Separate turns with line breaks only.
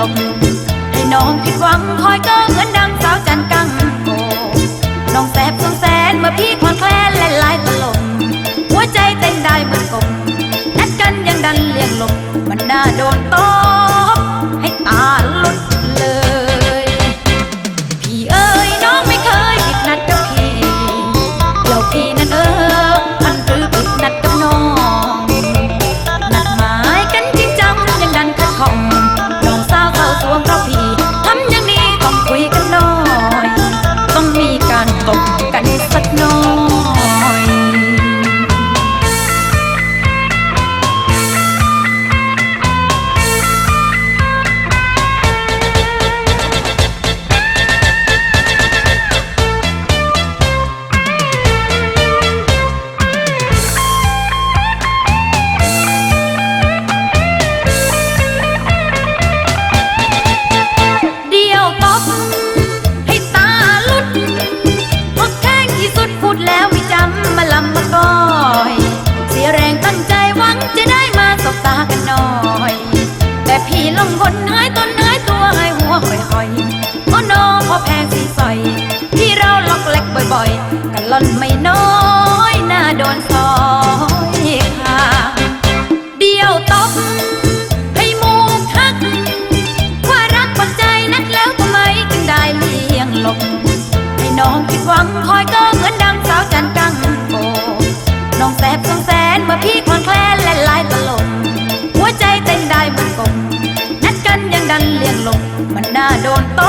ลมให้น้องผิดหวังคอยก็เหมือนดังสาวจันกังโกน้องแสบสงแสนเมื่อพี่ควงแคลนและลายตลมหัวใจเต้นได้เหมือนกบนัดกันยังดันเลี่ยงลมมันน่าโดนตบ มี ล่อนไม่น้อยหน้าโดนซอยค่ะเดียวตบให้หมูกหัก ว่ารักคนใจนักแล้วทำไมจึงได้เลี่ยงหลบให้น้องผิดหวังคอยก็เหมือนดังสาวจันกังโกน้องแสบสงแสนเมื่อพี่คลอนแคลนและลายตลมหัวใจเต้นได้เหมือนกบนัดกันยังดันเลี่ยงหลบมันน่าโดนต